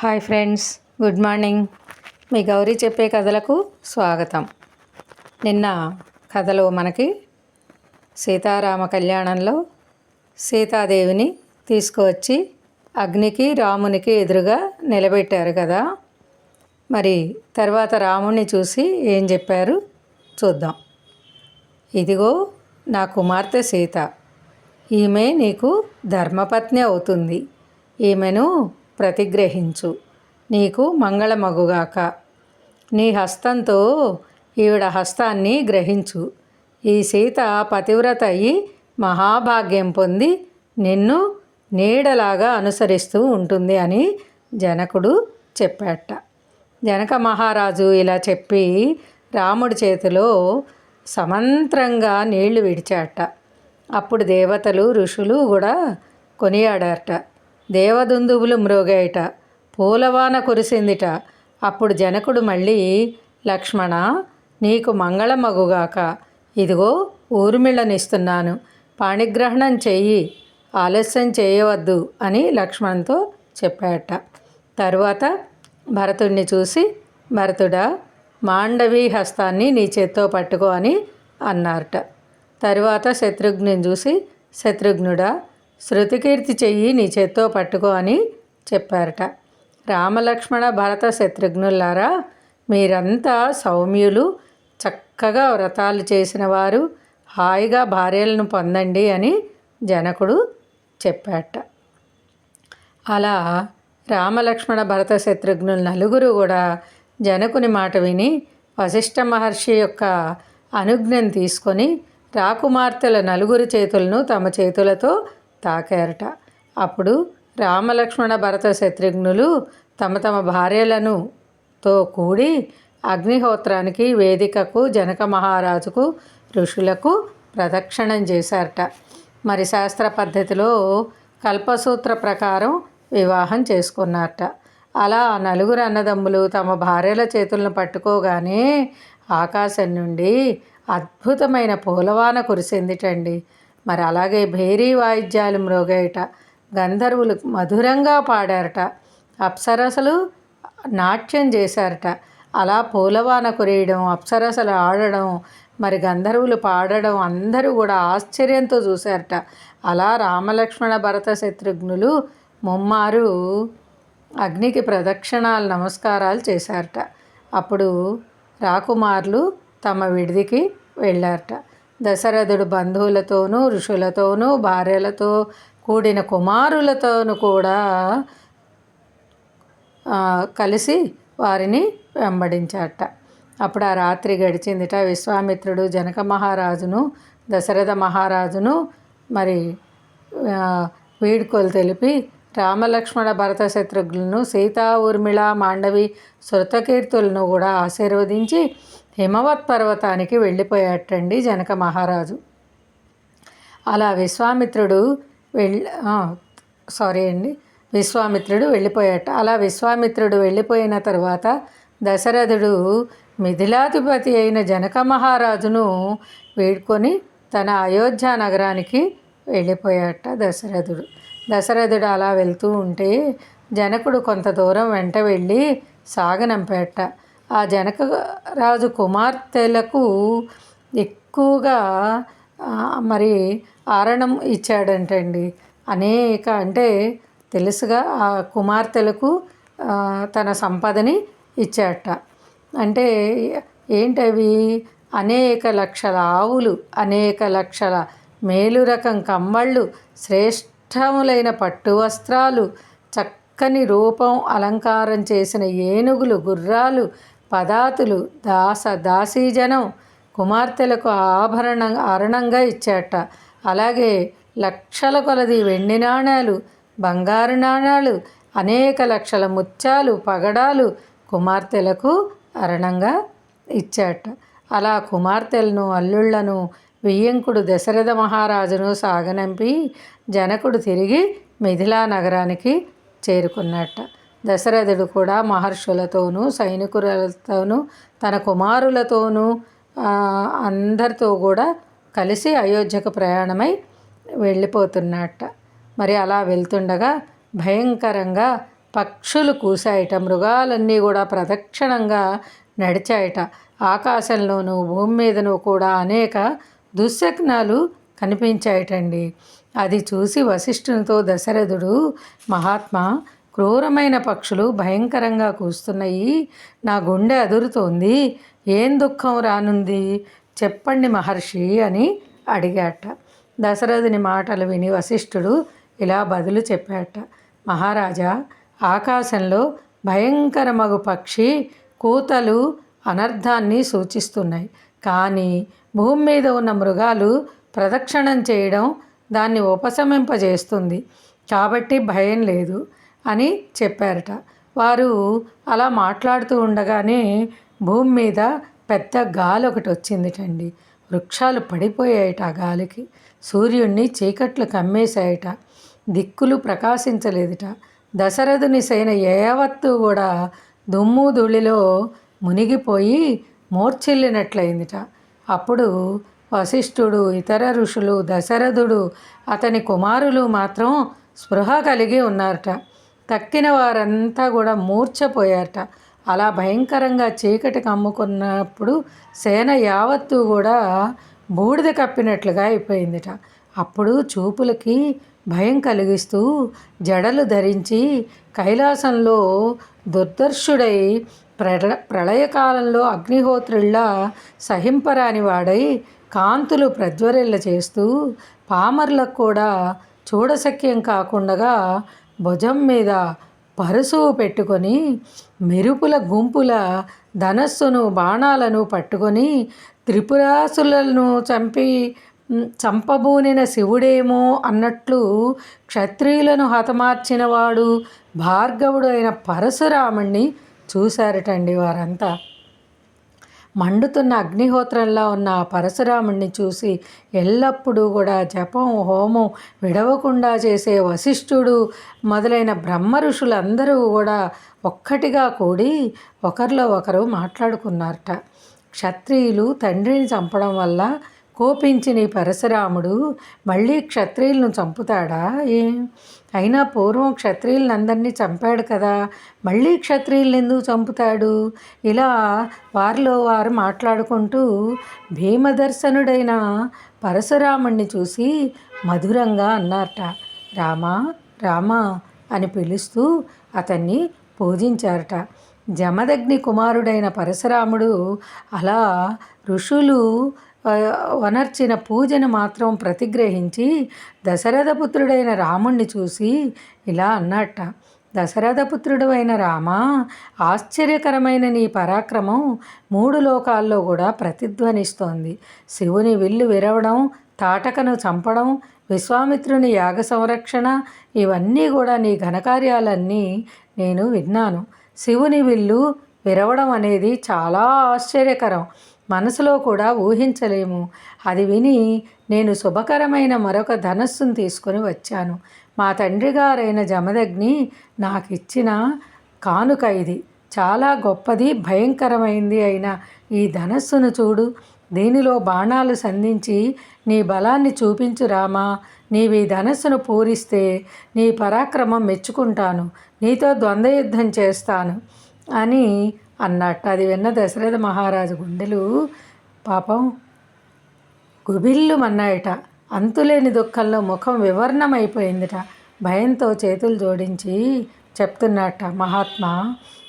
Hi friends good morning. మీ గౌరీ చెప్పే కథలకు స్వాగతం. నిన్న కథలో మనకి సీతారామ కళ్యాణంలో సీతాదేవిని తీసుకువచ్చి అగ్నికి రామునికి ఎదురుగా నిలబెట్టారు కదా. మరి తర్వాత రాముణ్ణి చూసి ఏం చెప్పారు? చూద్దాం. ఇదిగో నా కుమార్తె సీత. ఈమె నీకు ధర్మపత్ని అవుతుంది. ఈమెను ప్రతిగ్రహించు. నీకు మంగళమగుగాక. నీ హస్తంతో ఈవిడ హస్తాన్ని గ్రహించు. ఈ సీత పతివ్రత అయి మహాభాగ్యం పొంది నిన్ను నీడలాగా అనుసరిస్తూ ఉంటుంది అని జనకుడు చెప్పాట. జనక మహారాజు ఇలా చెప్పి రాముడి చేతిలో సమంత్రంగా నీళ్ళు విడిచాట. అప్పుడు దేవతలు ఋషులు కూడా కొనియాడారట. దేవదుందువులు మ్రోగాయట పూలవాన కురిసిందిట. అప్పుడు జనకుడు మళ్ళీ లక్ష్మణ నీకు మంగళమగుగాక. ఇదిగో ఊర్మిళ్ళనిస్తున్నాను పాణిగ్రహణం చెయ్యి. ఆలస్యం చేయవద్దు అని లక్ష్మణ్తో చెప్పాట. తరువాత భరతుడిని చూసి భరతుడా మాండవి హస్తాన్ని నీ చేత్తో పట్టుకో అని అన్నారట. తరువాత శత్రుఘ్ని చూసి శత్రుఘ్నుడా శృతికీర్తి చెయ్యి నీ చేత్తో పట్టుకో అని చెప్పారట. రామలక్ష్మణ భరత శత్రుఘ్నులారా మీరంతా సౌమ్యులు చక్కగా వ్రతాలు చేసిన వారు హాయిగా భార్యలను పొందండి అని జనకుడు చెప్పాట అలా రామలక్ష్మణ భరత శత్రుఘ్నులు నలుగురు కూడా జనకుని మాట విని వశిష్ఠ మహర్షి యొక్క అనుజ్ఞను తీసుకొని రాకుమార్తెల నలుగురు చేతులను తమ చేతులతో తాకారట. అప్పుడు రామలక్ష్మణ భరత శత్రుఘ్నులు తమ తమ భార్యలను తో కూడి అగ్నిహోత్రానికి వేదికకు జనక మహారాజుకు ఋషులకు ప్రదక్షిణం చేశారట. మరి శాస్త్ర పద్ధతిలో కల్పసూత్ర ప్రకారం వివాహం చేసుకున్నారట. అలా నలుగురు అన్నదమ్ములు తమ భార్యల చేతులను పట్టుకోగానే ఆకాశం నుండి అద్భుతమైన పూలవాన కురిసిందిటండి. మరి అలాగే భేరీ వాయిద్యాలు మ్రోగాయట గంధర్వులు మధురంగా పాడారట అప్సరసలు నాట్యం చేశారట. అలా పూలవాన కురేయడం అప్సరసలు ఆడడం మరి గంధర్వులు పాడడం అందరూ కూడా ఆశ్చర్యంతో చూశారట. అలా రామలక్ష్మణ భరత శత్రుఘ్నులు ముమ్మారు అగ్నికి ప్రదక్షిణాలు నమస్కారాలు చేశారట. అప్పుడు రాకుమార్లు తమ విడిదికి వెళ్ళారట. దశరథుడు బంధువులతోనూ ఋషులతోనూ భార్యలతో కూడిన కుమారులతోనూ కూడా కలిసి వారిని వెంబడించాట అప్పుడు ఆ రాత్రి గడిచిందిట. విశ్వామిత్రుడు జనక మహారాజును దశరథ మహారాజును మరి వీడ్కోలు తెలిపి రామలక్ష్మణ భరత శత్రుఘ్నులను సీతా ఊర్మిళ మాండవి శృతకీర్తులను కూడా ఆశీర్వదించి హిమవత్ పర్వతానికి వెళ్ళిపోయాటండి జనక మహారాజు. అలా విశ్వామిత్రుడు వెళ్ళి సారీ అండి విశ్వామిత్రుడు వెళ్ళిపోయాట అలా విశ్వామిత్రుడు వెళ్ళిపోయిన తర్వాత దశరథుడు మిథిలాధిపతి అయిన జనక మహారాజును వేడుకొని తన అయోధ్య నగరానికి వెళ్ళిపోయాట దశరథుడు. దశరథుడు అలా వెళ్తూ ఉంటే జనకుడు కొంత దూరం వెంట వెళ్ళి సాగనంపేట. ఆ జనక రాజు కుమార్తెలకు ఎక్కువగా మరి ఆరణం ఇచ్చాడంటండి. అనేక అంటే తెలుసుగా ఆ కుమార్తెలకు తన సంపదని ఇచ్చాట అంటే ఏంటవి? అనేక లక్షల ఆవులు అనేక లక్షల మేలు రకం కమ్మళ్ళు శ్రేష్టములైన పట్టు వస్త్రాలు చక్కని రూపం అలంకారం చేసిన ఏనుగులు గుర్రాలు పదాతులు దాస దాసీజనం కుమార్తెలకు ఆభరణ ఆరణంగా ఇచ్చాట. అలాగే లక్షల కొలది వెండి నాణాలు బంగారు నాణాలు అనేక లక్షల ముత్యాలు పగడాలు కుమార్తెలకు అరణంగా ఇచ్చాట. అలా కుమార్తెలను అల్లుళ్ళను వియ్యంకుడు దశరథ మహారాజును సాగనంపి జనకుడు తిరిగి మిథిలా నగరానికి చేరుకున్నట్ట. దశరథుడు కూడా మహర్షులతోనూ సైనికులతోనూ తన కుమారులతోనూ అందరితో కూడా కలిసి అయోధ్యకు ప్రయాణమై వెళ్ళిపోతున్నట్ట. మరి అలా వెళ్తుండగా భయంకరంగా పక్షులు కూసాయట మృగాలన్నీ కూడా ప్రదక్షిణంగా నడిచాయట. ఆకాశంలోనూ భూమి మీదను కూడా అనేక దుశ్శక్నాలు కనిపించాయటండి. అది చూసి వశిష్ఠునితో దశరథుడు మహాత్మా క్రూరమైన పక్షులు భయంకరంగా కూస్తున్నాయి నా గుండె అదురుతోంది. ఏం దుఃఖం రానుంది? చెప్పండి మహర్షి అని అడిగాట. దశరథుని మాటలు విని వశిష్ఠుడు ఇలా బదులు చెప్పాట. మహారాజా ఆకాశంలో భయంకరమగు పక్షి కూతలు అనర్థాన్ని సూచిస్తున్నాయి. కానీ భూమి మీద ఉన్న మృగాలు ప్రదక్షిణం చేయడం దాన్ని ఉపశమింపజేస్తుంది. కాబట్టి భయం లేదు. అని చెప్పారట. వారు అలా మాట్లాడుతూ ఉండగానే భూమి మీద పెద్ద గాలి ఒకటి వచ్చిందిటండి. వృక్షాలు పడిపోయాయట ఆ గాలికి. సూర్యుణ్ణి చీకట్లు కమ్మేశాయట. దిక్కులు ప్రకాశించలేదుట. దశరథుని సేన యావత్తు కూడా దుమ్ము ధూళిలో మునిగిపోయి మూర్ఛిల్లినట్లయిందిట. అప్పుడు వశిష్ఠుడు ఇతర ఋషులు దశరథుడు అతని కుమారులు మాత్రం స్పృహ కలిగి ఉన్నారట. తక్కిన వారంతా కూడా మూర్ఛపోయారట. అలా భయంకరంగా చీకటి కమ్ముకున్నప్పుడు సేన యావత్తు కూడా బూడిద కప్పినట్లుగా అయిపోయిందిట. అప్పుడు చూపులకి భయం కలిగిస్తూ జడలు ధరించి కైలాసంలో దుర్దర్శుడై ప్రళ ప్రళయకాలంలో అగ్నిహోత్రుళ్ళ సహింపరాని వాడై కాంతులు ప్రజ్వరిల్ల చేస్తూ పామర్లకు కూడా చూడశక్యం కాకుండా భుజం మీద పరుసు పెట్టుకొని మెరుపుల గుంపుల ధనస్సును బాణాలను పట్టుకొని త్రిపురాసులను చంపి చంపబూనిన శివుడేమో అన్నట్లు క్షత్రియులను హతమార్చినవాడు భార్గవుడు అయిన పరశురాముణ్ణి చూశారటండి వారంతా. మండుతున్న అగ్నిహోత్రంలా ఉన్న ఆ పరశురాముణ్ణి చూసి ఎల్లప్పుడూ కూడా జపం హోమం విడవకుండా చేసే వశిష్ఠుడు మొదలైన బ్రహ్మ ఋషులందరూ కూడా ఒక్కటిగా కూడి ఒకరిలో ఒకరు మాట్లాడుకున్నారట. క్షత్రియులు తండ్రిని చంపడం వల్ల కోపించిన ఈ పరశురాముడు మళ్ళీ క్షత్రియులను చంపుతాడా? ఏం? అయినా పూర్వం క్షత్రియులందరినీ చంపాడు కదా మళ్ళీ క్షత్రియులను ఎందుకు చంపుతాడు? ఇలా వారిలో వారు మాట్లాడుకుంటూ భీమదర్శనుడైన పరశురాముణ్ణి చూసి మధురంగా అన్నారట. రామా రామా అని పిలుస్తూ అతన్ని పూజించారట. జమదగ్ని కుమారుడైన పరశురాముడు అలా ఋషులు వనర్చిన పూజను మాత్రం ప్రతిగ్రహించి దశరథపుత్రుడైన రాముణ్ణి చూసి ఇలా అన్నట్ట దశరథపుత్రుడు అయిన రామ ఆశ్చర్యకరమైన నీ పరాక్రమం మూడు లోకాల్లో కూడా ప్రతిధ్వనిస్తోంది. శివుని విల్లు విరవడం తాటకను చంపడం విశ్వామిత్రుని యాగ సంరక్షణ ఇవన్నీ కూడా నీ ఘనకార్యాలన్నీ నేను విన్నాను. శివుని విల్లు విరవడం అనేది చాలా ఆశ్చర్యకరం. మనసులో కూడా ఊహించలేము. అది విని నేను శుభకరమైన మరొక ధనస్సును తీసుకొని వచ్చాను. మా తండ్రి గారైన జమదగ్ని నాకు ఇచ్చిన కానుక ఇది. చాలా గొప్పది భయంకరమైంది అయిన ఈ ధనస్సును చూడు. దీనిలో బాణాలు సంధించి నీ బలాన్ని చూపించు రామా. నీవి ధనస్సును పూరిస్తే నీ పరాక్రమం మెచ్చుకుంటాను. నీతో ద్వంద్వయుద్ధం చేస్తాను అని అన్నట్టు అది విన్న దశరథ మహారాజు గుండెలు పాపం గుబిల్లు మన్నాయట అంతులేని దుఃఖంలో ముఖం వివర్ణమైపోయిందిట. భయంతో చేతులు జోడించి చెప్తున్నట్ట మహాత్మా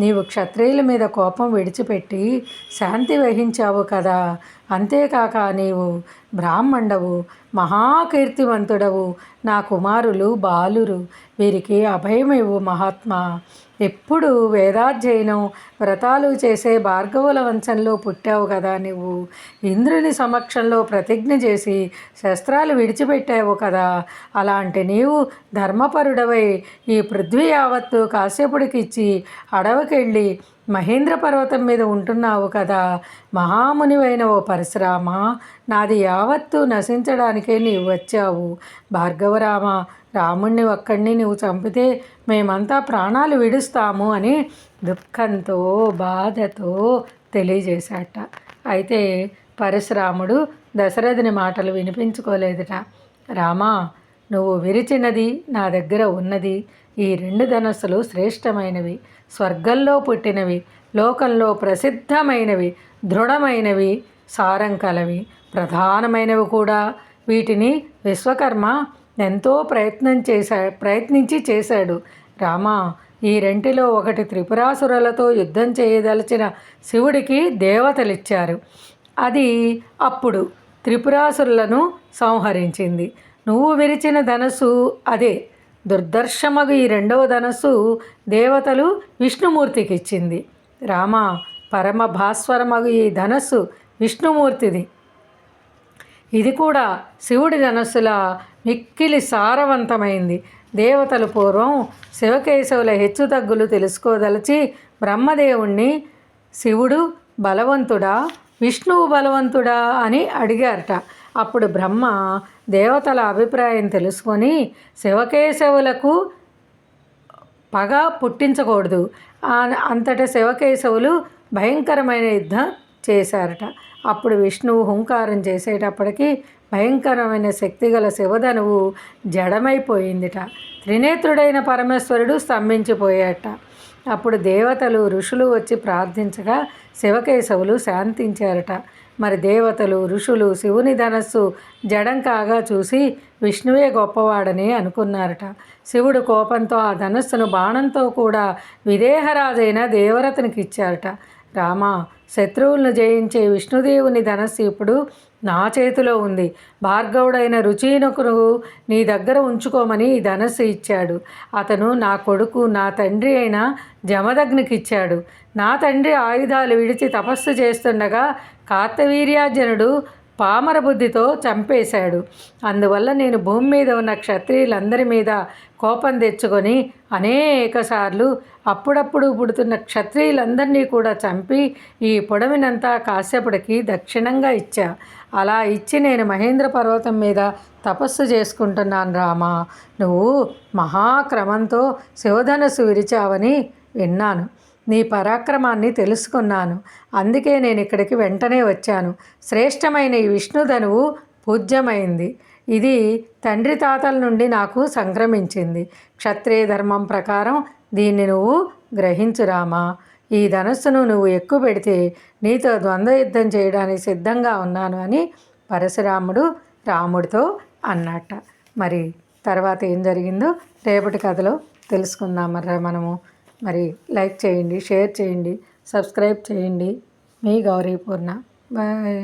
నీవు క్షత్రియుల మీద కోపం విడిచిపెట్టి శాంతి వహించావు కదా. అంతేకాక నీవు బ్రాహ్మణవు మహాకీర్తివంతుడవు. నా కుమారులు బాలురు వీరికి అభయమివ్వు మహాత్మా. ఎప్పుడు వేదాధ్యయనం వ్రతాలు చేసే భార్గవుల వంశంలో పుట్టావు కదా నువ్వు ఇంద్రుని సమక్షంలో ప్రతిజ్ఞ చేసి శస్త్రాలు విడిచిపెట్టావు కదా. అలాంటి నీవు ధర్మపరుడవై ఈ పృథ్వీ యావత్తు కాశ్యపుడికిచ్చి అడవికెళ్ళి మహేంద్ర పర్వతం మీద ఉంటున్నావు కదా మహామునివైన ఓ పరశురామ నాది యావత్తు నశించడానికే నీవు వచ్చావు. భార్గవరామ రాముణ్ణి ఒక్కడిని నువ్వు చంపితే మేమంతా ప్రాణాలు విడుస్తాము అని దుఃఖంతో బాధతో తెలియజేశాట. అయితే పరశురాముడు దశరథుని మాటలు వినిపించుకోలేదుట. రామా నువ్వు విరిచినది నా దగ్గర ఉన్నది. ఈ రెండు ధనస్సులు శ్రేష్టమైనవి. స్వర్గంలో పుట్టినవి లోకంలో ప్రసిద్ధమైనవి దృఢమైనవి సారం కలవి. ప్రధానమైనవి కూడా. వీటిని విశ్వకర్మ ఎంతో ప్రయత్నం చేశా ప్రయత్నించి చేశాడు. రామా ఈ రెంటిలో ఒకటి త్రిపురాసురులతో యుద్ధం చేయదలిచిన శివుడికి దేవతలిచ్చారు. అది అప్పుడు త్రిపురాసురులను సంహరించింది. నువ్వు విరిచిన ధనస్సు అదే. దుర్దర్శమగు ఈ రెండవ ధనస్సు దేవతలు విష్ణుమూర్తికి ఇచ్చింది రామ పరమ భాస్వరమగు ఈ ధనస్సు విష్ణుమూర్తిది. ఇది కూడా శివుడి ధనస్సుల మిక్కిలి సారవంతమైంది. దేవతలు పూర్వం శివకేశవుల హెచ్చుతగ్గులు తెలుసుకోదలచి బ్రహ్మదేవుణ్ణి శివుడు బలవంతుడా విష్ణువు బలవంతుడా అని అడిగారట. అప్పుడు బ్రహ్మ దేవతల అభిప్రాయం తెలుసుకొని శివకేశవులకు పగ పుట్టించకూడదు. అంతట శివకేశవులు భయంకరమైన యుద్ధం చేశారట. అప్పుడు విష్ణువు హుంకారం చేసేటప్పటికి భయంకరమైన శక్తిగల శివధనువు జడమైపోయిందిట. త్రినేత్రుడైన పరమేశ్వరుడు స్తంభించిపోయాట. అప్పుడు దేవతలు ఋషులు వచ్చి ప్రార్థించగా శివకేశవులు శాంతించారట. మరి దేవతలు ఋషులు శివుని ధనస్సు జడం కాగా చూసి విష్ణువే గొప్పవాడని అనుకున్నారట. శివుడు కోపంతో ఆ ధనస్సును బాణంతో కూడా విదేహరాజైన దేవరతనికి ఇచ్చారట రామ శత్రువులను జయించే విష్ణుదేవుని ధనస్సు ఇప్పుడు నా చేతిలో ఉంది. భార్గవుడైన రుచీనకును నీ దగ్గర ఉంచుకోమని ఈ ధనస్సు ఇచ్చాడు. అతను నా కొడుకు నా తండ్రి అయిన జమదగ్నికిచ్చాడు. నా తండ్రి ఆయుధాలు విడిచి తపస్సు చేస్తుండగా కార్తవీర్యార్జునుడు పామర బుద్ధితో చంపేశాడు. అందువల్ల నేను భూమి మీద ఉన్న క్షత్రియులందరి మీద కోపం తెచ్చుకొని అనేకసార్లు అప్పుడప్పుడు పుడుతున్న క్షత్రియులందరినీ కూడా చంపి ఈ పొడవినంతా కాశ్యపుడికి దక్షిణంగా ఇచ్చా. అలా ఇచ్చి నేను మహేంద్ర పర్వతం మీద తపస్సు చేసుకుంటున్నాను రామా. నువ్వు మహాక్రమంతో శివధనస్సు విరిచావని విన్నాను. నీ పరాక్రమాన్ని తెలుసుకున్నాను. అందుకే నేను ఇక్కడికి వెంటనే వచ్చాను. శ్రేష్టమైన ఈ విష్ణుధనువు పూజ్యమైంది. ఇది తండ్రి తాతల నుండి నాకు సంక్రమించింది. క్షత్రియ ధర్మం ప్రకారం దీన్ని నువ్వు గ్రహించురామా ఈ ధనస్సును నువ్వు ఎక్కువ పెడితే నీతో ద్వంద్వ యుద్ధం చేయడానికి సిద్ధంగా ఉన్నాను అని పరశురాముడు రాముడితో అన్నట్ట. మరి తర్వాత ఏం జరిగిందో రేపటి కథలో తెలుసుకుందాం మరి మనము. మరి లైక్ చేయండి షేర్ చేయండి సబ్స్క్రైబ్ చేయండి. మీ గౌరీ పూర్ణ. బాయ్.